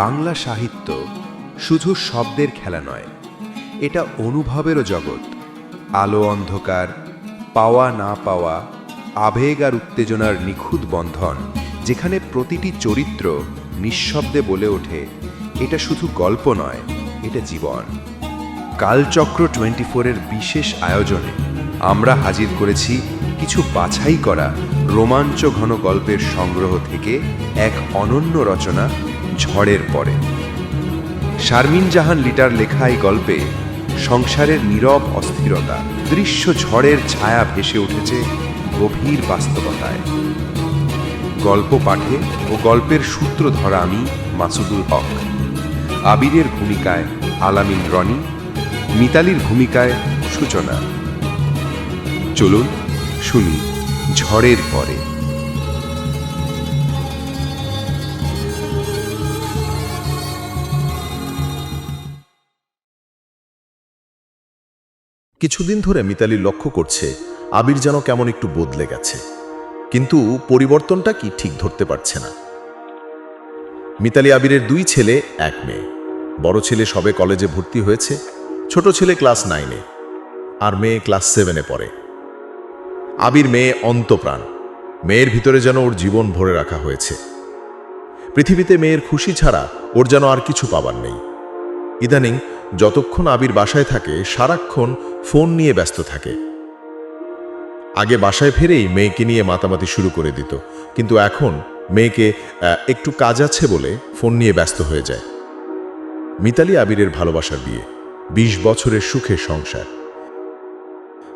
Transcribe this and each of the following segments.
বাংলা সাহিত্য শুধু শব্দের খেলা নয়, এটা অনুভবেরও জগৎ। আলো অন্ধকার, পাওয়া না পাওয়া, আবেগ আর উত্তেজনার নিখুঁত বন্ধন, যেখানে প্রতিটি চরিত্র নিঃশব্দে বলে ওঠে, এটা শুধু গল্প নয়, এটা জীবন। কালচক্র টোয়েন্টি ফোরের বিশেষ আয়োজনে আমরা হাজির করেছি কিছু বাছাই করা রোমাঞ্চ ঘন গল্পের সংগ্রহ থেকে এক অনন্য রচনা ঝড়ের পরে। শারমিন জাহান লিটার লেখা এই গল্পে সংসারের নীরব অস্থিরতা, দৃশ্য ঝড়ের ছায়া ভেসে উঠেছে গভীর বাস্তবতায়। গল্প পাঠে ও গল্পের সূত্র ধরা আমি মাসুদুল হক। আবিরের ভূমিকায় আলামিন রনি, মিতালির ভূমিকায় সূচনা। চলুন শুনি ঝড়ের পরে। কিছুদিন ধরে মিতালি লক্ষ্য করছে আবির যেন কেমন একটু বদলে গেছে। কিন্তু পরিবর্তনটা কি ঠিক ধরতে পারছে না। মিতালি আবিরের দুই ছেলে, এক মেয়ে। বড় ছেলে সবে কলেজে ভর্তি হয়েছে, ছোট ছেলে ক্লাস নাইনে, আর মেয়ে ক্লাস সেভেনে পড়ে। আবির মেয়ে অন্তপ্রাণ, মেয়ের ভিতরে যেন ওর জীবন ভরে রাখা হয়েছে। পৃথিবীতে মেয়ের খুশি ছাড়া ওর যেন আর কিছু পাবার নেই। ইদানিং যতক্ষণ আবির বাসায় থাকে, সারাক্ষণ ফোন নিয়ে ব্যস্ত থাকে। আগে বাসায় ফিরেই মেয়েকে নিয়ে মাতামাতি শুরু করে দিত। কিন্তু এখন মেয়েকে একটু কাজ আছে বলে ফোন নিয়ে ব্যস্ত হয়ে যায়। মিতালি আবিরের ভালোবাসার বিয়ে ২০ বছরের সুখের সংসার।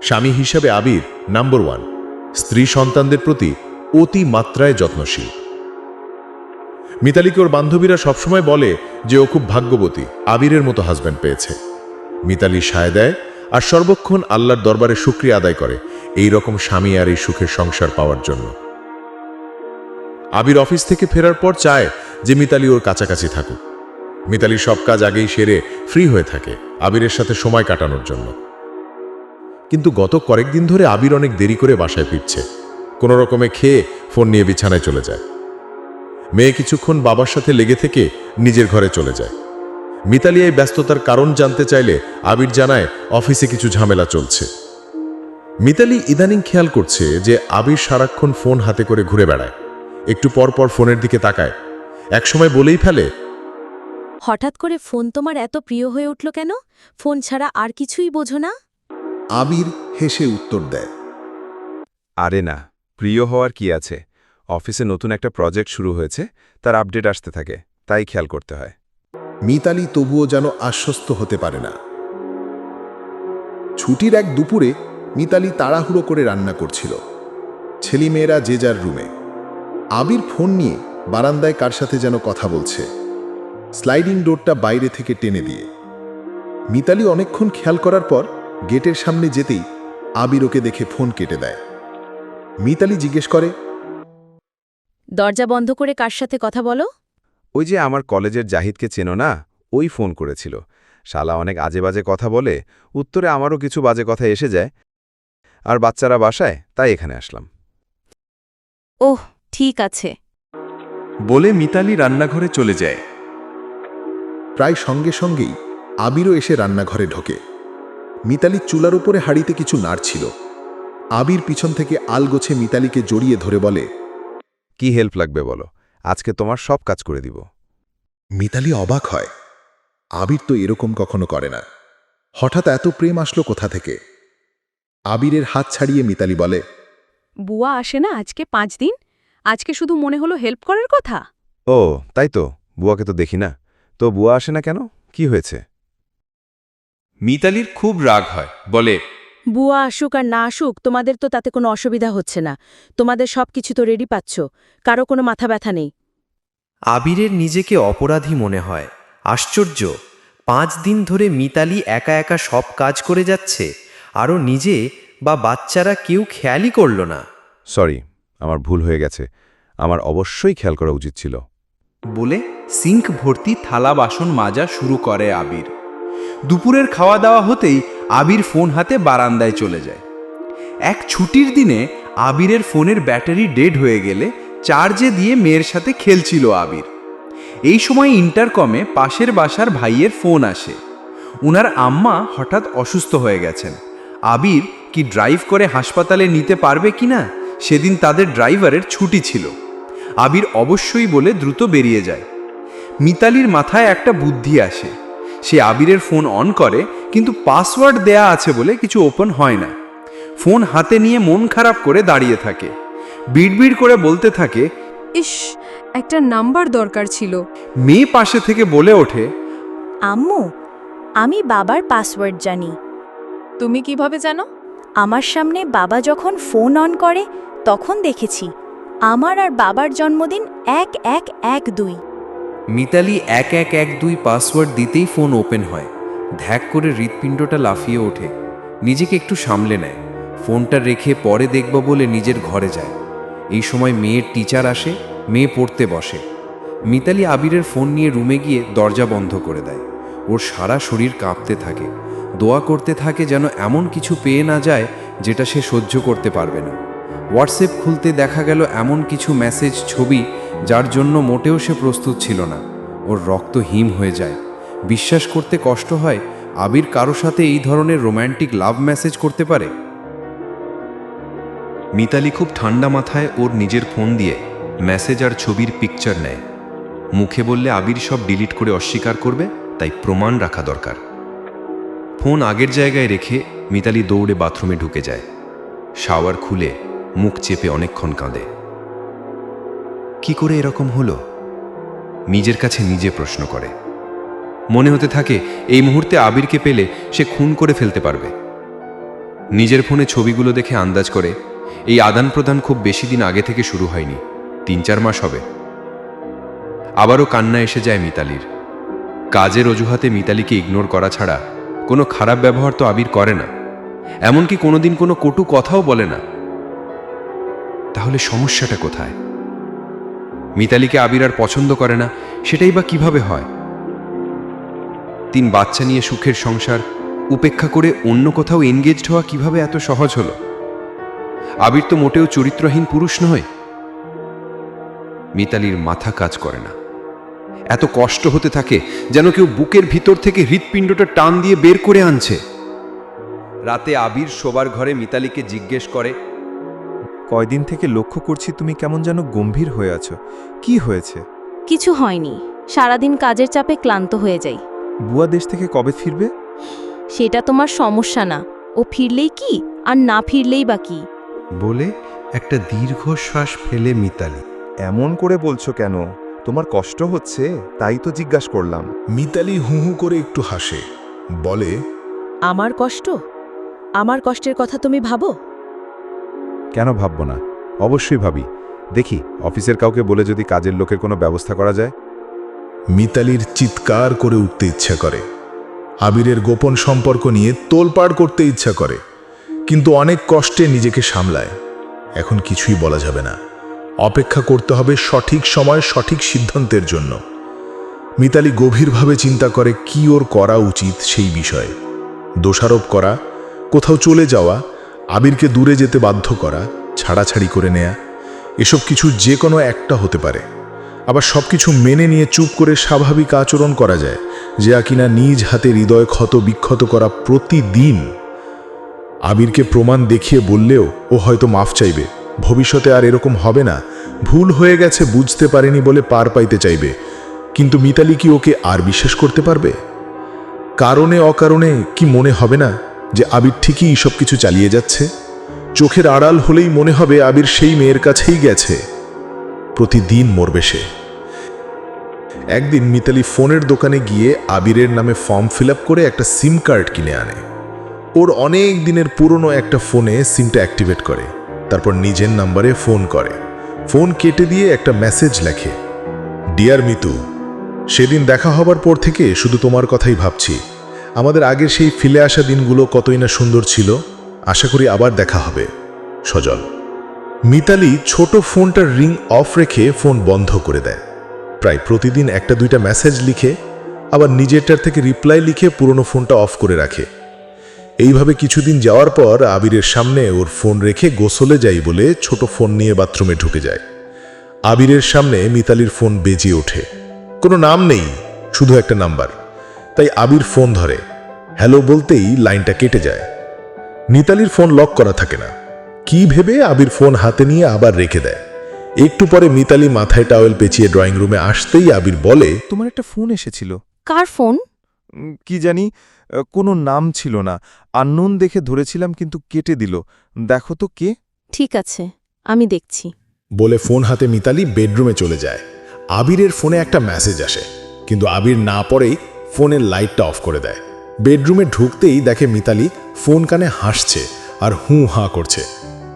স্বামী হিসাবে আবির নাম্বার ওয়ান। স্ত্রী সন্তানদের প্রতি অতি মাত্রায় যত্নশীল। মিতালিকে ওর বান্ধবীরা সবসময় বলে যে ও খুব ভাগ্যবতী, আবিরের মতো হাজব্যান্ড পেয়েছে। মিতালি সায় দেয় আর সর্বক্ষণ আল্লাহর দরবারে শুক্রিয়া আদায় করে এই রকম স্বামী আর এই সুখের সংসার পাওয়ার জন্য। আবির অফিস থেকে ফেরার পর চায় যে মিতালি ওর কাছাকাছি থাকুক। মিতালি সব কাজ আগেই সেরে ফ্রি হয়ে থাকে আবিরের সাথে সময় কাটানোর জন্য। কিন্তু গত কয়েকদিন ধরে আবির অনেক দেরি করে বাসায় ফিরছে। কোনো রকমে খেয়ে ফোন নিয়ে বিছানায় চলে যায়। মেয়ে কিছুক্ষণ বাবার সাথে লেগে থেকে নিজের ঘরে চলে যায়। মিতালি এই ব্যস্ততার কারণ জানতে চাইলে আবির জানায় অফিসে কিছু ঝামেলা চলছে। মিতালি ইদানিং খেয়াল করছে যে আবির সারাক্ষণ ফোন হাতে করে ঘুরে বেড়ায়। একটু পর পর ফোনের দিকে তাকায়। একসময় বলেই ফেলে হঠাৎ করে ফোন তোমার এত প্রিয় হয়ে উঠল কেন? ফোন ছাড়া আর কিছুই বোঝো না। আবির হেসে উত্তর দেয় আরে না প্রিয় হওয়ার কি আছে? অফিসে নতুন একটা প্রজেক্ট শুরু হয়েছে, তার আপডেট আসতে থাকে, তাই খেয়াল করতে হয়। মিতালি তবুও যেন আশ্বস্ত হতে পারে না। ছুটির এক দুপুরে মিতালি তাড়াহুড়ো করে রান্না করছিল। ছেলেমেয়েরা যে যার রুমে। আবির ফোন নিয়ে বারান্দায় কার সাথে যেন কথা বলছে। স্লাইডিং ডোরটা বাইরে থেকে টেনে দিয়ে। মিতালি অনেকক্ষণ খেয়াল করার পর গেটের সামনে যেতেই আবির ওকে দেখে ফোন কেটে দেয়। মিতালি জিজ্ঞেস করে দরজা বন্ধ করে কার সাথে কথা বলো? ওই যে আমার কলেজের জাহিদকে চেনো না? ওই ফোন করেছিল। শালা অনেক আজে বাজে কথা বলে উত্তরে আমারও কিছু বাজে কথা এসে যায়। আর বাচ্চারা বাসায় তাই এখানে আসলাম। ওহ ঠিক আছে। বলে মিতালি রান্নাঘরে চলে যায়। প্রায় সঙ্গে সঙ্গেই আবিরও এসে রান্নাঘরে ঢোকে। মিতালি চুলার উপরে হাড়িতে কিছু নাড়ছিল। আবির পিছন থেকে আলগোছে মিতালিকে জড়িয়ে ধরে বলে কি হেল্প লাগবে বলো? আজকে তোমার সব কাজ করে দিব। মিতালি অবাক হয়। আবির তো এরকম কখনো করে না। হঠাৎ এত প্রেম আসলো কোথা থেকে? আবিরের হাত ছাড়িয়ে মিতালি বলে বুয়া আসে না আজকে পাঁচ দিন? আজকে শুধু মনে হলো হেল্প করার কথা? ও তাই তো। বুয়াকে তো দেখি না। তো বুয়া আসে না কেন? কি হয়েছে? মিতালির খুব রাগ হয়। বলে বুয়া আসুক আর না আসুক তোমাদের তো তাতে কোনো অসুবিধা হচ্ছে না। তোমাদের সব কিছু তো রেডি পাচ্ছ। কারও কোনো মাথা ব্যথা নেই। আবিরের নিজেকে অপরাধী মনে হয়। আশ্চর্য পাঁচ দিন ধরে মিতালি একা একা সব কাজ করে যাচ্ছে আরও নিজে বা বাচ্চারা কেউ খেয়ালই করল না। সরি আমার ভুল হয়ে গেছে। আমার অবশ্যই খেয়াল করা উচিত ছিল। বলে সিঙ্ক ভর্তি থালা বাসন মাজা শুরু করে আবির। দুপুরের খাওয়া দাওয়া হতেই আবির ফোন হাতে বারান্দায় চলে যায়। এক ছুটির দিনে আবিরের ফোনের ব্যাটারি ডেড হয়ে গেলে চার্জে দিয়ে মেয়ের সাথে খেলছিল আবির। এই সময় ইন্টারকমে পাশের বাসার ভাইয়ের ফোন আসে। উনার আম্মা হঠাৎ অসুস্থ হয়ে গেছেন। আবির কি ড্রাইভ করে হাসপাতালে নিতে পারবে কিনা, সেদিন তাদের ড্রাইভারের ছুটি ছিল। আবির অবশ্যই বলে দ্রুত বেরিয়ে যায়। মিতালির মাথায় একটা বুদ্ধি আসে। সে আবিরের ফোন অন করে কিন্তু পাসওয়ার্ড দেয়া আছে বলে কিছু ওপেন হয় না। ফোন হাতে নিয়ে মন খারাপ করে দাঁড়িয়ে থাকে। বিড়বিড় করে বলতে থাকে ইস একটা নাম্বার দরকার ছিল। মেয়ে পাশে থেকে বলে ওঠে আম্মু আমি বাবার পাসওয়ার্ড জানি। তুমি কীভাবে জানো? আমার সামনে বাবা যখন ফোন অন করে তখন দেখেছি। আমার আর বাবার জন্মদিন এক এক এক দুই। মিতালি এক এক এক দুই পাসওয়ার্ড দিতেই ফোন ওপেন হয়। ধ্যাক করে হৃৎপিণ্ডটা লাফিয়ে ওঠে। নিজেকে একটু সামলে নেয়। ফোনটা রেখে পরে দেখব বলে নিজের ঘরে যায়। এই সময় মেয়ের টিচার আসে, মেয়ে পড়তে বসে। মিতালি আবিরের ফোন নিয়ে রুমে গিয়ে দরজা বন্ধ করে দেয়। ওর সারা শরীর কাঁপতে থাকে। দোয়া করতে থাকে যেন এমন কিছু পেয়ে না যায় যেটা সে সহ্য করতে পারবে না। হোয়াটসঅ্যাপ খুলতে দেখা গেল এমন কিছু মেসেজ ছবি যার জন্য মোটেও সে প্রস্তুত ছিল না। ওর রক্ত হিম হয়ে যায়। বিশ্বাস করতে কষ্ট হয়, আবির কারও সাথে এই ধরনের রোম্যান্টিক লাভ মেসেজ করতে পারে? মিতালি খুব ঠান্ডা মাথায় ওর নিজের ফোন দিয়ে মেসেজ আর ছবির পিকচার নেয়। মুখে বললে, আবির সব ডিলিট করে অস্বীকার করবে, তাই প্রমাণ রাখা দরকার। ফোন আগের জায়গায় রেখে মিতালি দৌড়ে বাথরুমে ঢুকে যায়। শাওয়ার খুলে মুখ চেপে অনেকক্ষণ কাঁদে। কি করে এরকম হলো? নিজের কাছে নিজে প্রশ্ন করে। মনে হতে থাকে, এই মুহূর্তে আবিরকে পেলে সে খুন করে ফেলতে পারবে। নিজের ফোনে ছবিগুলো দেখে আন্দাজ করে, এই আদান প্রদান খুব বেশি দিন আগে থেকে শুরু হয়নি, তিন চার মাস হবে। আবারও কান্না এসে যায় মিতালির। কাজের অজুহাতে মিতালিকে ইগনোর করা ছাড়া কোনো খারাপ ব্যবহার তো আবির করে না। এমনকি কোনোদিন কোনো কটু কথাও বলে না। তাহলে সমস্যাটা কোথায়? মিতালিকে আবির আর পছন্দ করে না, সেটাই বা কীভাবে হয়? তিন বাচ্চা নিয়ে সুখের সংসার, উপেক্ষা করে অন্য কোথাও এনগেজড হওয়া কীভাবে এত সহজ হলো? আবির তো মোটেও চরিত্রহীন পুরুষ নয়। মিতালির মাথা কাজ করে না। এত কষ্ট হতে থাকে যেন কেউ বুকের ভিতর থেকে হৃৎপিণ্ডটা টান দিয়ে বের করে আনছে। রাতে আবির শোবার ঘরে মিতালিকে জিজ্ঞেস করে কয়দিন থেকে লক্ষ্য করছি তুমি কেমন যেন গম্ভীর হয়ে আছো। কি হয়েছে? কিছু হয়নি। সারাদিন কাজের চাপে ক্লান্ত হয়ে যাই। বুয়া দেশ থেকে কবে ফিরবে? সেটা তোমার সমস্যা না। ও ফিরলেই কি আর না ফিরলেই বা কি? বলে একটা দীর্ঘশ্বাস ফেলে মিতালি। এমন করে বলছো কেন? তোমার কষ্ট হচ্ছে তাই তো জিজ্ঞাসা করলাম। মিতালি হু হু করে একটু হাসে। বলে আমার কষ্ট? আমার কষ্টের কথা তুমি ভাবো? কেন ভাবব না? অবশ্যই ভাবি। দেখি, অফিসের কাউকে বলে যদি কাজের লোকের কোনো ব্যবস্থা করা যায়? মিতালির চিৎকার করে উঠতে ইচ্ছা করে। আবিরের গোপন সম্পর্ক নিয়ে তোলপাড় করতে ইচ্ছা করে। কিন্তু অনেক কষ্টে নিজেকে সামলায়। এখন কিছুই বলা যাবে না। অপেক্ষা করতে হবে সঠিক সময়, সঠিক সিদ্ধান্তের জন্য। মিতালি গভীরভাবে চিন্তা করে কি ওর করা উচিত সেই বিষয়ে। দোষারোপ করা, কোথাও চলে যাওয়া আবিরকে দূরে যেতে বাধ্য করা, ছাড়াছাড়ি করে নেয়া, এসব কিছু যে কোনো একটা হতে পারে। আবার সব কিছু মেনে নিয়ে চুপ করে স্বাভাবিক আচরণ করা যায়, যা কিনা নিজ হাতে হৃদয় ক্ষত বিক্ষত করা প্রতিদিন। আবিরকে প্রমাণ দেখিয়ে বললেও ও হয়তো মাফ চাইবে, ভবিষ্যতে আর এরকম হবে না, ভুল হয়ে গেছে বুঝতে পারেনি বলে পার পাইতে চাইবে, কিন্তু মিতালি কি ওকে আর বিশ্বাস করতে পারবে? কারণে অকারণে কি মনে হবে না? যে আবির ঠিকই সব কিছু চালিয়ে যাচ্ছে। চোখের আড়াল হলেই মনে হবে আবির সেই মেয়ের কাছেই গেছে। প্রতিদিন মরবে সে। একদিন মিতালি ফোনের দোকানে গিয়ে আবিরের নামে ফর্ম ফিল করে একটা সিম কার্ড কিনে আনে। ওর অনেক দিনের পুরনো একটা ফোনে সিমটা অ্যাক্টিভেট করে। তারপর নিজের নাম্বারে ফোন করে। ফোন কেটে দিয়ে একটা মেসেজ লেখে, ডিয়ার মিতু, সেদিন দেখা হবার পর থেকে শুধু তোমার কথাই ভাবছি। আমাদের আগের সেই ফিলে আসা দিনগুলো কতই না সুন্দর ছিল, আশা করি আবার দেখা হবে, সজল। মিতালি ছোট ফোনটার রিং অফ রেখে ফোন বন্ধ করে দেয়। প্রায় প্রতিদিন একটা দুইটা মেসেজ লিখে, আবার নিজেরটার থেকে রিপ্লাই লিখে পুরনো ফোনটা অফ করে রাখে। এইভাবে কিছুদিন যাওয়ার পর আবিরের সামনে ওর ফোন রেখে গোসলে যাই বলে ছোট ফোন নিয়ে বাথরুমে ঢুকে যায়। আবিরের সামনে মিতালির ফোন বেজে ওঠে। কোনো নাম নেই, শুধু একটা নাম্বার। তাই আবির ফোন ধরে। হ্যালো বলতেই লাইনটা কেটে যায়। নিতালির ফোন লক করা থাকে না। কি ভেবে আবির ফোন হাতে নিয়ে আবার রেখে দেয়। একটু পরে মিতালি মাথায় টাওয়েল পেঁচিয়ে ড্রয়িং রুমে আসতেই আবির বলে তোমার একটা ফোন এসেছিল। কার ফোন? কি জানি কোনো নাম ছিল না। আননোন দেখে ধরেছিলাম কিন্তু কেটে দিল। দেখো তো কে। ঠিক আছে আমি দেখছি। বলে ফোন হাতে মিতালি বেডরুমে চলে যায়। আবিরের ফোনে একটা মেসেজ আসে। কিন্তু আবির না পরেই ফোনের লাইটটা অফ করে দেয়। বেডরুমে ঢুকতেই দেখে মিতালি ফোন কানে হাসছে আর হুঁ হাঁ করছে।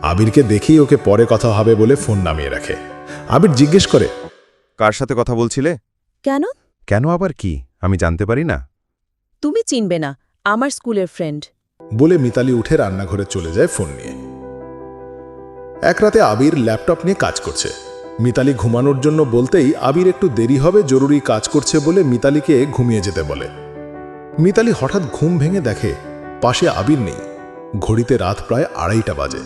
আবিরকে দেখেই ওকে পরে কথা হবে বলে ফোন নামিয়ে রাখে। আবির জিজ্ঞেস করে কার সাথে কথা বলছিলে? কেন? কেন আবার কি? আমি জানতে পারি না। তুমি চিনবে না আমার স্কুলের ফ্রেন্ড। বলে মিতালি উঠে রান্নাঘরে চলে যায় ফোন নিয়ে। এক রাতে আবির ল্যাপটপ নিয়ে কাজ করছে। মিতালি ঘুমানোর জন্য বলতেই আবির একটু দেরি হবে, জরুরি কাজ করছে বলে মিতালিকে ঘুমিয়ে যেতে বলে। মিতালি হঠাৎ ঘুম ভেঙে দেখে পাশে আবির নেই। ঘড়িতে রাত প্রায় আড়াইটা বাজে।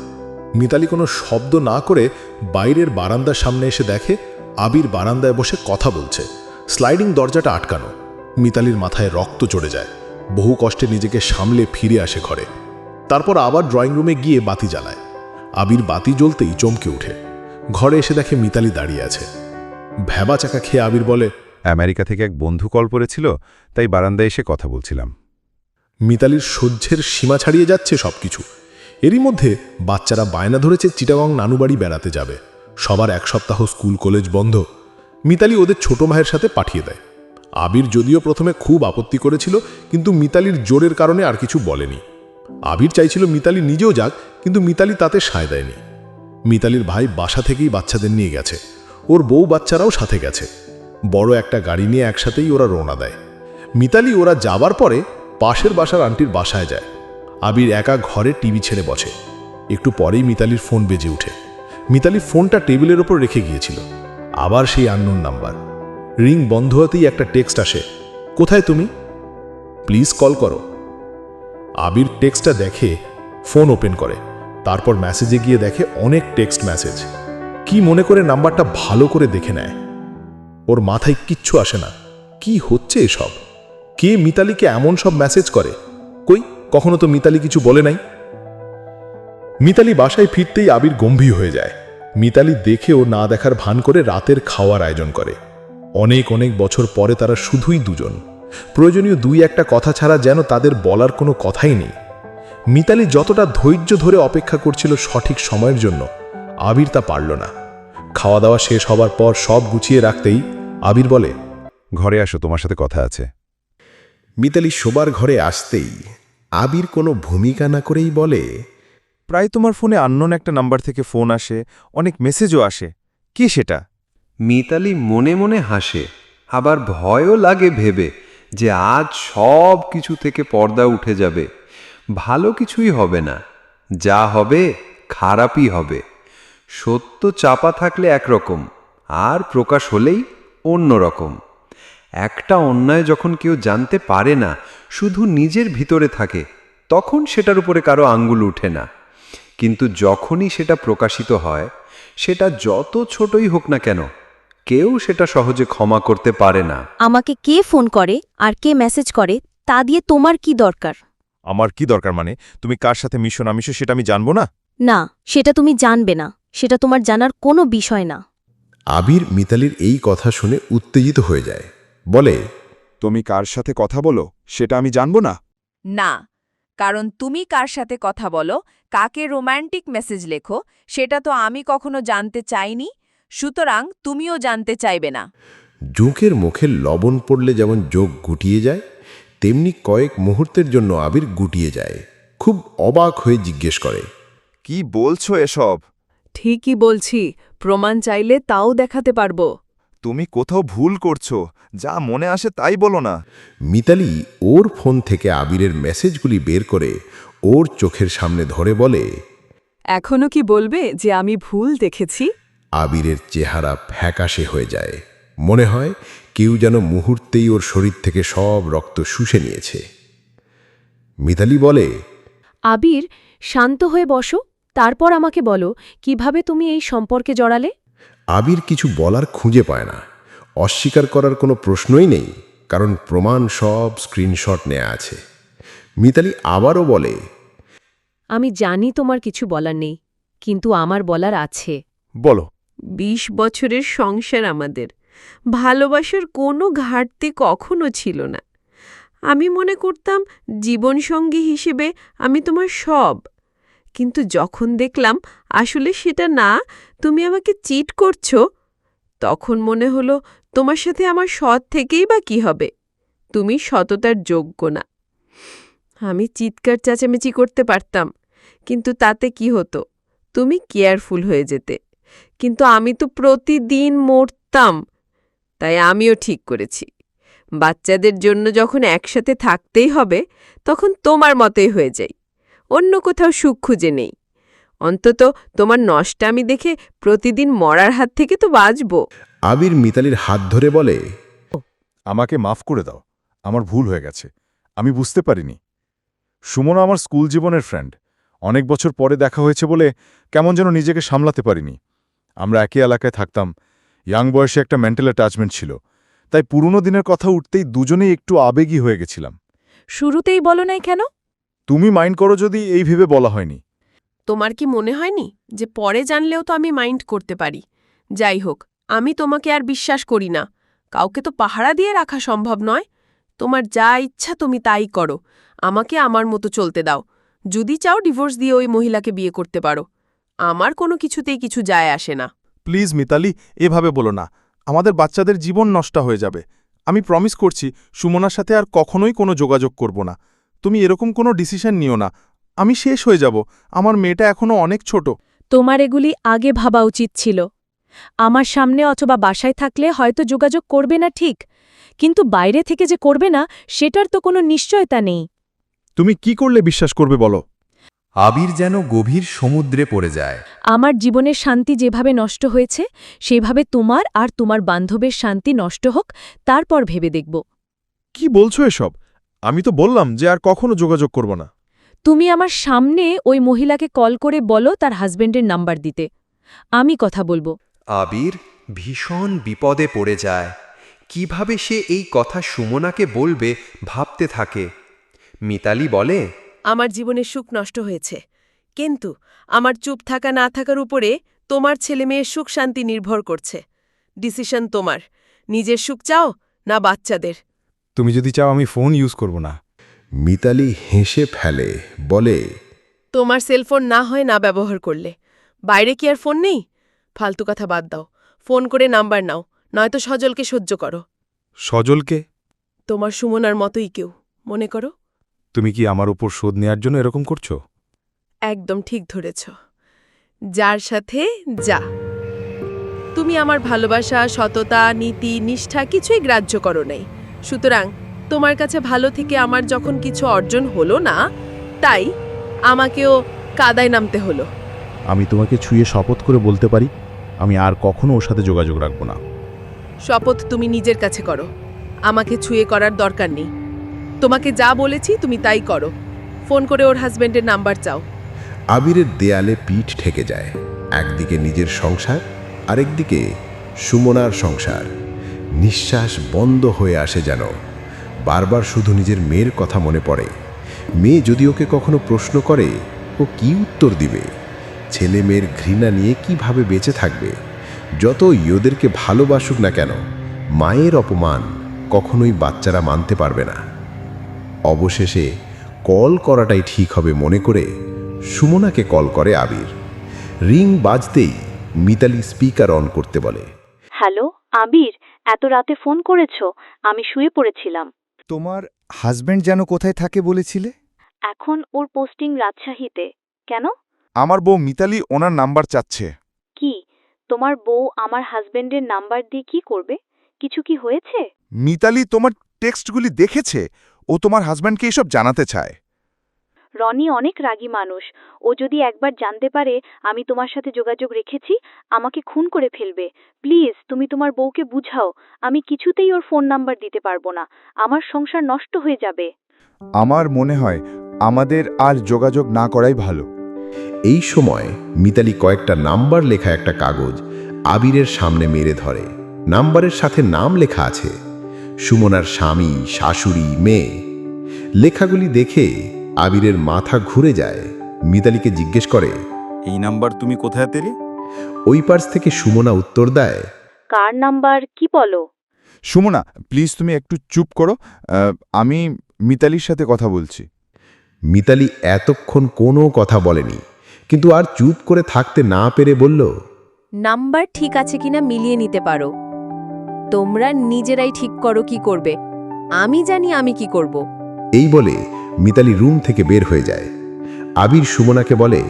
মিতালি কোনো শব্দ না করে বাইরের বারান্দার সামনে এসে দেখে আবির বারান্দায় বসে কথা বলছে। স্লাইডিং দরজাটা আটকানো। মিতালির মাথায় রক্ত চড়ে যায়। বহু কষ্টে নিজেকে সামলে ফিরে আসে ঘরে। তারপর আবার ড্রয়িং রুমে গিয়ে বাতি জ্বালায়। আবির বাতি জ্বলতেই চমকে ওঠে। ঘরে এসে দেখে মিতালি দাঁড়িয়ে আছে। ভ্যাবা চাকা খেয়ে আবির বলে আমেরিকা থেকে এক বন্ধু কল করেছিল তাই বারান্দায় এসে কথা বলছিলাম। মিতালির সহ্যের সীমা ছাড়িয়ে যাচ্ছে সবকিছু। এরই মধ্যে বাচ্চারা বায়না ধরেছে চিটাগং নানুবাড়ি বেড়াতে যাবে। সবার এক সপ্তাহ স্কুল কলেজ বন্ধ। মিতালি ওদের ছোট ভাইয়ের সাথে পাঠিয়ে দেয়। আবির যদিও প্রথমে খুব আপত্তি করেছিল কিন্তু মিতালির জোরের কারণে আর কিছু বলেনি। আবির চাইছিল মিতালি নিজেও যাক কিন্তু মিতালি তাতে সায় দেয়নি। মিতালির ভাই বাসা থেকেই বাচ্চাদের নিয়ে গেছে। ওর বউ বাচ্চারাও সাথে গেছে। বড় একটা গাড়ি নিয়ে একসাথেই ওরা রওনা দেয়। মিতালি ওরা যাবার পরে পাশের বাসার আন্টির বাসায় যায়। আবির একা ঘরে টিভি ছেড়ে বসে। একটু পরেই মিতালির ফোন বেজে ওঠে মিতালি ফোনটা টেবিলের ওপর রেখে গিয়েছিল। আবার সেই আননোন নাম্বার। রিং বন্ধ হতেই একটা টেক্সট আসে, কোথায় তুমি? প্লিজ কল করো। আবির টেক্সটটা দেখে ফোন ওপেন করে। তারপর মেসেজে গিয়ে দেখে অনেক টেক্সট মেসেজ কি মনে করে নাম্বারটা ভালো করে দেখে নেয়? ওর মাথায় কিচ্ছু আসে না। কি হচ্ছে এসব? কে মিতালিকে এমন সব মেসেজ করে? কই, কখনো তো মিতালি কিছু বলে নাই? মিতালি বাসায় ফিরতেই আবির গম্ভীর হয়ে যায়। মিতালি দেখে ও না দেখার ভান করে রাতের খাওয়ার আয়োজন করে। অনেক অনেক বছর পরে তারা শুধুই দুজন। প্রয়োজনীয় দুই একটা কথা ছাড়া যেন তাদের বলার কোনো কথাই নেই। মিতালি যতটা ধৈর্য ধরে অপেক্ষা করছিল সঠিক সময়ের জন্য আবির তা পারল না। খাওয়া দাওয়া শেষ হবার পর সব গুছিয়ে রাখতেই আবির বলে ঘরে আসো তোমার সাথে কথা আছে। মিতালি শোবার ঘরে আসতেই আবির কোনো ভূমিকা না করেই বলে প্রায় তোমার ফোনে আননোন একটা নাম্বার থেকে ফোন আসে অনেক মেসেজও আসে। কি সেটা? মিতালি মনে মনে হাসে আবার ভয়ও লাগে ভেবে যে আজ সব কিছু থেকে পর্দা উঠে যাবে। ভালো কিছুই হবে না। যা হবে, খারাপই হবে। সত্য চাপা থাকলে একরকম, আর প্রকাশ হলেই অন্য রকম একটা অন্যায় যখন কেউ জানতে পারে না, শুধু নিজের ভিতরে থাকে, তখন সেটার উপরে কারও আঙ্গুল উঠে না। কিন্তু যখনই সেটা প্রকাশিত হয়, সেটা যত ছোটই হোক না কেন, কেউ সেটা সহজে ক্ষমা করতে পারে না। আমাকে কে ফোন করে আর কে মেসেজ করে, তা দিয়ে তোমার কি দরকার? আমার কি দরকার মানে? তুমি কার সাথে মিশো না মিশো সেটা আমি জানব না? না সেটা তুমি জানবে না। সেটা তোমার জানার কোনো বিষয় না। আবির মিতালির এই কথা শুনে উত্তেজিত হয়ে যায়। বলে তুমি কার সাথে কথা বলো সেটা আমি জানব না? না কারণ তুমি কার সাথে কথা বলো কাকে রোম্যান্টিক মেসেজ লেখো সেটা তো আমি কখনো জানতে চাইনি সুতরাং তুমিও জানতে চাইবে না। জোঁকের মুখে লবণ পড়লে যেমন যোগ গুটিয়ে যায় তেমনি কয়েক মুহূর্তের জন্য আবির গুটিয়ে যায়। খুব অবাক হয়ে জিজ্ঞেস করে কি বলছো এসব? ঠিকই বলছি প্রমাণ চাইলে তাও দেখাতে পারব। তুমি কোথাও ভুল করছ যা মনে আসে তাই বলো না। মিতালি ওর ফোন থেকে আবিরের মেসেজগুলি বের করে ওর চোখের সামনে ধরে বলে এখনও কি বলবে যে আমি ভুল দেখেছি? আবিরের চেহারা ফ্যাকাশে হয়ে যায়। মনে হয় কেউ যেন মুহূর্তেই ওর শরীর থেকে সব রক্ত শুষে নিয়েছে। মিতালি বলে আবির শান্ত হয়ে বসো তারপর আমাকে বলো কীভাবে তুমি এই সম্পর্কে জড়ালে? আবির কিছু বলার খুঁজে পায় না। অস্বীকার করার কোনো প্রশ্নই নেই কারণ প্রমাণ সব স্ক্রিনশট নেওয়া আছে। মিতালি আবারও বলে আমি জানি তোমার কিছু বলার নেই কিন্তু আমার বলার আছে। বলো। বিশ বছরের সংসার আমাদের। ভালোবাসার কোনো ঘাটতি কখনো ছিল না। আমি মনে করতাম, জীবনসঙ্গী হিসেবে আমি তোমার সব। কিন্তু যখন দেখলাম, আসলে সেটা না, তুমি আমাকে চিট করছ, তখন মনে হলো, তোমার সাথে আমার সৎ থেকেই বা কি হবে? তুমি সততার যোগ্য না। আমি চিৎকার চেঁচামেচি করতে পারতাম, কিন্তু তাতে কি হতো? তুমি কেয়ারফুল হয়ে যেতে। কিন্তু আমি তো প্রতিদিন মরতাম তাই আমিও ঠিক করেছি। বাচ্চাদের জন্য যখন একসাথে থাকতেই হবে তখন তোমার মতোই হয়ে যাই। অন্য কোথাও সুখ খুঁজে নেই। অন্তত তোমার নষ্টামি দেখে প্রতিদিন মরার হাত থেকে তো বাঁচব। আবির মিতালির হাত ধরে বলে আমাকে মাফ করে দাও আমার ভুল হয়ে গেছে আমি বুঝতে পারিনি। সুমন আমার স্কুল জীবনের ফ্রেন্ড অনেক বছর পরে দেখা হয়েছে বলে কেমন যেন নিজেকে সামলাতে পারিনি। আমরা একই এলাকায় থাকতাম ইয়াং বয়সে একটা মেন্টাল অ্যাটাচমেন্ট ছিল। তাই পুরনো দিনের কথা উঠতেই দুজনেই একটু আবেগী হয়ে গেছিলাম। শুরুতেই বলো নাই কেন? তুমি মাইন্ড করো যদি এই ভেবে বলা হয়নি। তোমার কি মনে হয়নি যে পরে জানলেও তো আমি মাইন্ড করতে পারি? যাই হোক আমি তোমাকে আর বিশ্বাস করি না। কাউকে তো পাহারা দিয়ে রাখা সম্ভব নয়। তোমার যা ইচ্ছা তুমি তাই করো। আমাকে আমার মতো চলতে দাও। যদি চাও ডিভোর্স দিয়ে ওই মহিলাকে বিয়ে করতে পারো। আমার কোনো কিছুতেই কিছু যায় আসে না। প্লিজ মিতালি এভাবে বলো না। আমাদের বাচ্চাদের জীবন নষ্ট হয়ে যাবে। আমি প্রমিস করছি সুমনার সাথে আর কখনোই কোনো যোগাযোগ করব না। তুমি এরকম কোনো ডিসিশন নিও না। আমি শেষ হয়ে যাব। আমার মেয়েটা এখনও অনেক ছোট। তোমার এগুলি আগে ভাবা উচিত ছিল। আমার সামনে অথবা বাসায় থাকলে হয়তো যোগাযোগ করবে না ঠিক কিন্তু বাইরে থেকে যে করবে না সেটার তো কোনো নিশ্চয়তা নেই। তুমি কি করলে বিশ্বাস করবে বলো? আবির যেন গভীর সমুদ্রে পড়ে যায়। আমার জীবনের শান্তি যেভাবে নষ্ট হয়েছে সেভাবে তোমার আর তোমার বান্ধবের শান্তি নষ্ট হোক তারপর ভেবে দেখব। কি বলছো এসব? আমি তো বললাম যে আর কখনো যোগাযোগ করব না। তুমি আমার সামনে ওই মহিলাকে কল করে বলো তার হাজবেন্ডের নাম্বার দিতে। আমি কথা বলব। আবির ভীষণ বিপদে পড়ে যায়। কীভাবে সে এই কথা সুমনাকে বলবে ভাবতে থাকে। মিতালি বলে আমার জীবনের সুখ নষ্ট হয়েছে। কিন্তু আমার চুপ থাকা না থাকার উপরে তোমার ছেলে মেয়ের সুখ শান্তি নির্ভর করছে। ডিসিশন তোমার। নিজের সুখ চাও না বাচ্চাদের? তুমি যদি চাও আমি ফোন ইউজ করব না। মিতালি হেসে ফেলে বলে তোমার সেলফোন না হয় না ব্যবহার করলে। বাইরে কি আর ফোন নেই? ফালতু কথা বাদ দাও। ফোন করে নাম্বার নাও নয়তো সজলকে সহ্য করো। সজলকে? তোমার সুমনার মতোই কেউ মনে করো? তুমি কি আমার উপর শোধ নেয়ার জন্য এরকম করছ? একদম ঠিক ধরেছ। যার সাথে যা। তুমি আমার ভালোবাসা সততা নীতি নিষ্ঠা কিছুই গ্রাহ্য করো নাই। সুতরাং তোমার কাছে ভালো থেকে আমার যখন কিছু অর্জন হলো না তাই আমাকেও কাদায় নামতে হলো। আমি তোমাকে ছুঁয়ে শপথ করে বলতে পারি আমি আর কখনো ওর সাথে যোগাযোগ রাখব না। শপথ তুমি নিজের কাছে করো। আমাকে ছুঁয়ে করার দরকার নেই। তোমাকে যা বলেছি তুমি তাই করো। ফোন করে ওর হাজবেন্ডের নাম্বার চাও। আবিরের দেয়ালে পিঠ ঠেকে যায়। একদিকে নিজের সংসার, আরেকদিকে সুমনার সংসার। নিঃশ্বাস বন্ধ হয়ে আসে যেন। বারবার শুধু নিজের মেয়ের কথা মনে পড়ে। মেয়ে যদি ওকে কখনো প্রশ্ন করে, ও কি উত্তর দিবে? ছেলে মেয়ের ঘৃণা নিয়ে কীভাবে বেঁচে থাকবে? যত ইয়োদেরকে ভালোবাসুক না কেন, মায়ের অপমান কখনোই বাচ্চারা মানতে পারবে না। অবশেষে কল করাটাই ঠিক হবে মনে করে সুমনাকে কল করে আবির। রিং বাজতেই মিতালি স্পিকার অন করতে বলে। হ্যালো আবির এত রাতে ফোন করেছ? আমি শুয়ে পড়েছিলাম। তোমার হাজবেন্ড যেন কোথায় থাকে বলেছিলে? এখন ওর পোস্টিং রাজশাহীতে। কেন? আমার বউ মিতালি ওনার নাম্বার চাচ্ছে। কি? তোমার বউ আমার হাজবেন্ডের নাম্বার দিয়ে কি করবে? কিছু কি হয়েছে? মিতালি তোমার টেক্সটগুলি দেখেছে? ও তোমার হাজব্যান্ডকে এসব জানাতে চায়। রনি অনেক রাগী মানুষ। ও যদি একবার জানতে পারে আমি তোমার সাথে যোগাযোগ রেখেছি আমাকে খুন করে ফেলবে। প্লিজ তুমি তোমার বউকে বুঝাও। আমি কিছুতেই ওর ফোন নাম্বার দিতে পারব না। আমার সংসার নষ্ট হয়ে যাবে। আমার মনে হয় আমাদের আর যোগাযোগ না করাই ভালো। এই সময় মিতালি কয়েকটা নাম্বার লেখা একটা কাগজ আবিরের সামনে মেরে ধরে। নাম্বারের সাথে নাম লেখা আছে। সুমনার স্বামী শাশুড়ি মেয়ে। লেখাগুলি দেখে আবিরের মাথা ঘুরে যায়। মিতালিকে জিজ্ঞেস করে এই নাম্বার তুমি কোথায় পেলে? ওই পার্স থেকে সুমনা উত্তর দেয় কার নাম্বার কি বলো? সুমনা প্লিজ তুমি একটু চুপ করো। আহ, আমি মিতালির সাথে কথা বলছি। মিতালি এতক্ষণ কোনো কথা বলেনি কিন্তু আর চুপ করে থাকতে না পেরে বলল নাম্বার ঠিক আছে কিনা মিলিয়ে নিতে পারো। তোমরা নিজেরাই ঠিক করো কি করবে। আমি জানি আমি কি করব। এই বলে মিতালি রুম থেকে বের হয়ে যায়। আবির সুমনাকে বলে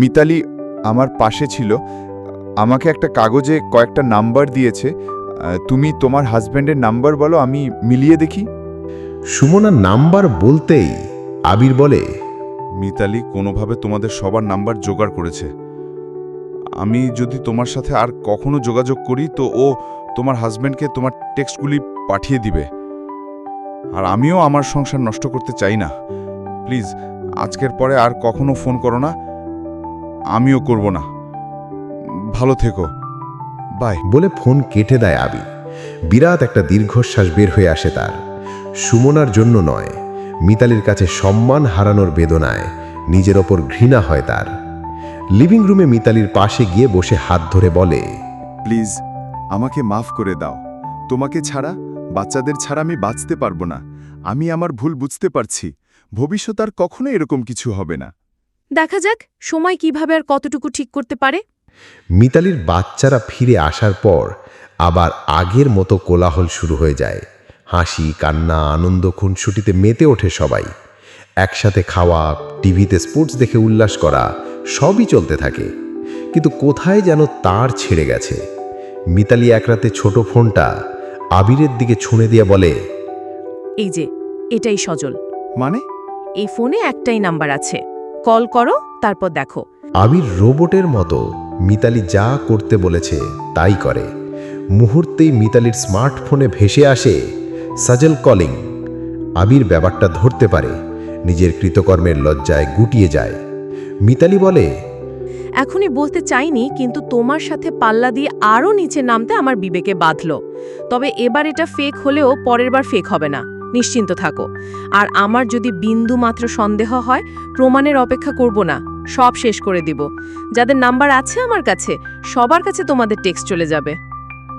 মিতালি আমার পাশে ছিল। আমাকে একটা কাগজে কয়েকটা নাম্বার দিয়েছে। তুমি তোমার হাজব্যান্ডের নাম্বার বলো আমি মিলিয়ে দেখি। সুমনা নাম্বার বলতেই আবির বলে মিতালি কোনোভাবে তোমাদের সবার নাম্বার জোগাড় করেছে। আমি যদি তোমার সাথে আর কখনো যোগাযোগ করি তো ও তোমার হাজব্যান্ডকে তোমার টেক্সটগুলি পাঠিয়ে দিবে। আর আমিও আমার সংসার নষ্ট করতে চাই না। প্লিজ আজকের পরে আর কখনো ফোন করো না। আমিও করব না। ভালো থেকো। বাই বলে ফোন কেটে দেয় আবির বিরাট একটা দীর্ঘশ্বাস বের হয়ে আসে তার। সুমনার জন্য নয় মিতালির কাছে সম্মান হারানোর বেদনায় নিজের ওপর ঘৃণা হয় তার। লিভিং রুমে মিতালির পাশে গিয়ে বসে হাত ধরে বলে প্লিজ আমাকে মাফ করে দাও। তোমাকে ছাড়া বাচ্চাদের ছাড়া আমি বাঁচতে পারব না। আমি আমার ভুল বুঝতে পারছি। ভবিষ্যৎ আর কখনো এরকম কিছু হবে না। দেখা যাক সময় কীভাবে আর কতটুকু ঠিক করতে পারে। মিতালির বাচ্চারা ফিরে আসার পর আবার আগের মতো কোলাহল শুরু হয়ে যায়। হাসি কান্না আনন্দ খুনসুটিতে মেতে ওঠে সবাই। একসাথে খাওয়া টিভিতে স্পোর্টস দেখে উল্লাস করা সবই চলতে থাকে। কিন্তু কোথায় যেন তার ছেড়ে গেছে। মিতালি এক রাতে ছোট ফোনটা আবিরের দিকে ছুঁড়ে দিয়ে বলে এই যে এটাই সজল। মানে? এই ফোনে একটাই নাম্বার আছে। কল করো তারপর দেখো। আবির রোবটের মতো মিতালি যা করতে বলেছে তাই করে। মুহূর্তেই মিতালির স্মার্টফোনে ভেসে আসে সাজল কলিং। আবির ব্যাপারটা ধরতে পারে নিজের কৃতকর্মের লজ্জায় গুটিয়ে যায়। মিতালি বলে এখনই বলতে চাইনি কিন্তু তোমার সাথে পাল্লা দিয়ে আরও নিচে নামতে আমার বিবেকে বাঁধল। তবে এবার এটা ফেক হলেও পরের বার ফেক হবে না নিশ্চিন্ত থাকো। আর আমার যদি বিন্দু মাত্র সন্দেহ হয় প্রমাণের অপেক্ষা করব না সব শেষ করে দিব। যাদের নাম্বার আছে আমার কাছে সবার কাছে তোমাদের টেক্সট চলে যাবে।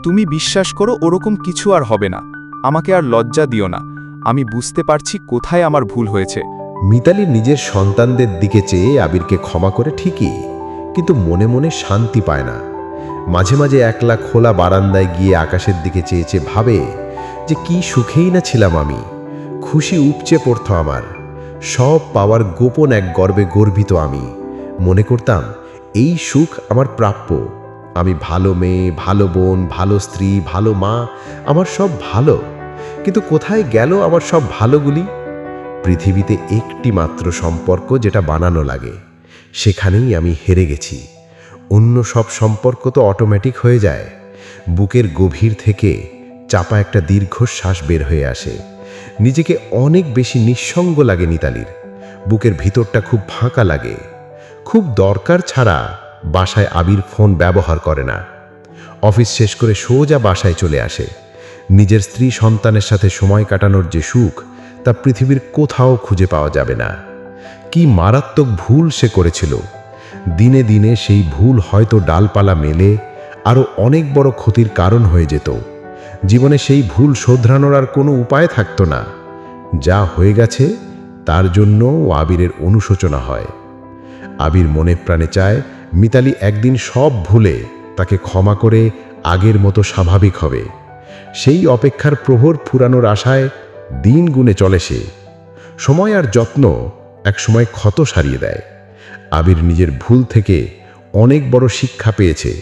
তুমি বিশ্বাস করো ওরকম কিছু আর হবে না আমাকে আর লজ্জা দিও না আমি বুঝতে পারছি কোথায় আমার ভুল হয়েছে। মিতালি নিজের সন্তানদের দিকে চেয়ে আবিরকে ক্ষমা করে ঠিকই। কিন্তু মনে মনে শান্তি পায় না। মাঝে মাঝে একলা খোলা বারান্দায় গিয়ে আকাশের দিকে চেয়ে চেয়ে ভাবে যে কি সুখেই না ছিলাম আমি। খুশি উপচে পড়ত আমার। সব পাওয়ার গোপন এক গর্বে গর্বিত আমি। মনে করতাম, এই সুখ আমার প্রাপ্য। আমি ভালো মেয়ে, ভালো বোন, ভালো স্ত্রী, ভালো মা, আমার সব ভালো। কিন্তু কোথায় গেল আমার সব ভালোগুলি? পৃথিবীতে একটি মাত্র সম্পর্ক যেটা বানানো লাগে। সেখানেই আমি হেরে গেছি। অন্য সব সম্পর্ক তো অটোমেটিক হয়ে যায়। বুকের গভীর থেকে চাপা একটা দীর্ঘশ্বাস বের হয়ে আসে। নিজেকে অনেক বেশি নিঃসঙ্গ লাগে নিতালির বুকের ভিতরটা খুব ফাঁকা লাগে। খুব দরকার ছাড়া বাসায় আবির ফোন ব্যবহার করে না। অফিস শেষ করে সোজা বাসায় চলে আসে। নিজের স্ত্রী সন্তানের সাথে সময় কাটানোর যে সুখ, তা পৃথিবীর কোথাও খুঁজে পাওয়া যাবে না। কি মারাত্মক ভুল সে করেছিল। দিনে দিনে সেই ভুল হয়তো ডালপালা মেলে আরও অনেক বড় ক্ষতির কারণ হয়ে যেত। জীবনে সেই ভুল শোধরানোর আর কোনো উপায় থাকতো না। যা হয়ে গেছে, তার জন্য আবিরের অনুশোচনা হয়। আবির মনে প্রাণে চায়, মিতালি একদিন সব ভুলে তাকে ক্ষমা করে আগের মতো স্বাভাবিক হবে। সেই অপেক্ষার প্রহর ফুরানোর আশায় দিন গুণে চলে সে। সময় আর যত্ন একসময় ক্ষত সারিয়ে দেয়। আবির নিজের ভুল থেকে অনেক বড় শিক্ষা পেয়েছে।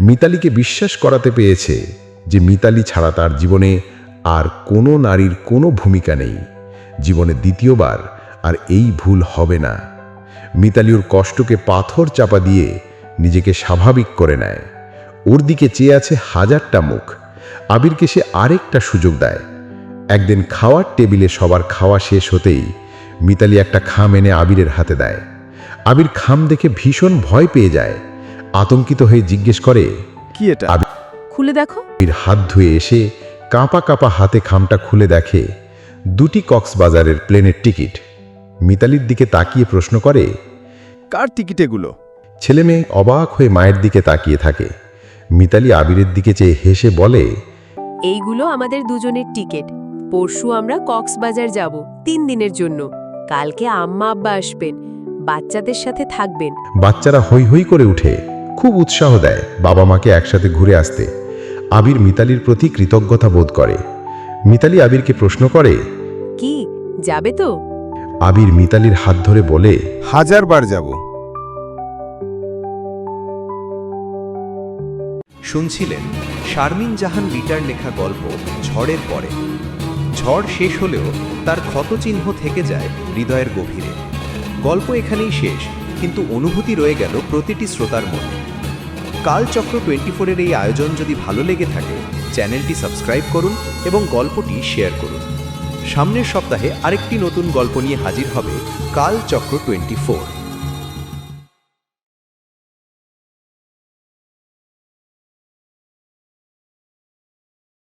মিতালিকে বিশ্বাস করাতে পেয়েছে যে মিতালি ছাড়া তার জীবনে আর কোনো নারীর কোনো ভূমিকা নেই। জীবনে দ্বিতীয়বার আর এই ভুল হবে না। মিতালি ওর কষ্টকে পাথর চাপা দিয়ে নিজেকে স্বাভাবিক করে নেয়। ওর দিকে চেয়ে আছে হাজারটা মুখ। আবিরকে সে আরেকটা সুযোগ দেয়। একদিন খাওয়ার টেবিলে সবার খাওয়া শেষ হতেই মিতালি একটা খাম এনে আবিরের হাতে দেয়। আবির খাম দেখে ভীষণ ভয় পেয়ে যায়। আতঙ্কিত হয়ে জিজ্ঞেস করে কি এটা? খুলে দেখো। আবির হাত ধুয়ে এসে কাঁপা কাঁপা হাতে খামটা খুলে দেখে দুটি কক্সবাজারের প্লেনের টিকিট। মিতালির দিকে তাকিয়ে প্রশ্ন করে কার টিকিট এগুলো? ছেলে মেয়ে অবাক হয়ে মায়ের দিকে তাকিয়ে থাকে। মিতালি আবিরের দিকে চেয়ে হেসে বলে এইগুলো আমাদের দুজনের টিকিট। পরশু আমরা কক্সবাজার যাব তিন দিনের জন্য। কালকে আম্মা আব্বা আসবেন বাচ্চাদের সাথে থাকবেন। বাচ্চারা হৈ হৈ করে উঠে খুব উৎসাহ দেয় বাবা মাকে একসাথে ঘুরে আসতে। আবির মিতালির প্রতি কৃতজ্ঞতা বোধ করে। মিতালি আবিরকে প্রশ্ন করে কি যাবে তো? আবির মিতালির হাত ধরে বলে হাজার বার যাব। শুনছিলেন শারমিন জাহান রিটার লেখা গল্প ঝড়ের পরে। ঝড় শেষ হলেও তার ক্ষতচিহ্ন থেকে যায় হৃদয়ের গভীরে। গল্প এখানেই শেষ, কিন্তু অনুভূতি রয়ে গেল প্রতিটি শ্রোতার মনে। কালচক্র টোয়েন্টি ফোরের এই আয়োজন যদি ভালো লেগে থাকে, চ্যানেলটি সাবস্ক্রাইব করুন এবং গল্পটি শেয়ার করুন। সামনের সপ্তাহে আরেকটি নতুন গল্প নিয়ে হাজির হবে কালচক্র টোয়েন্টি ফোর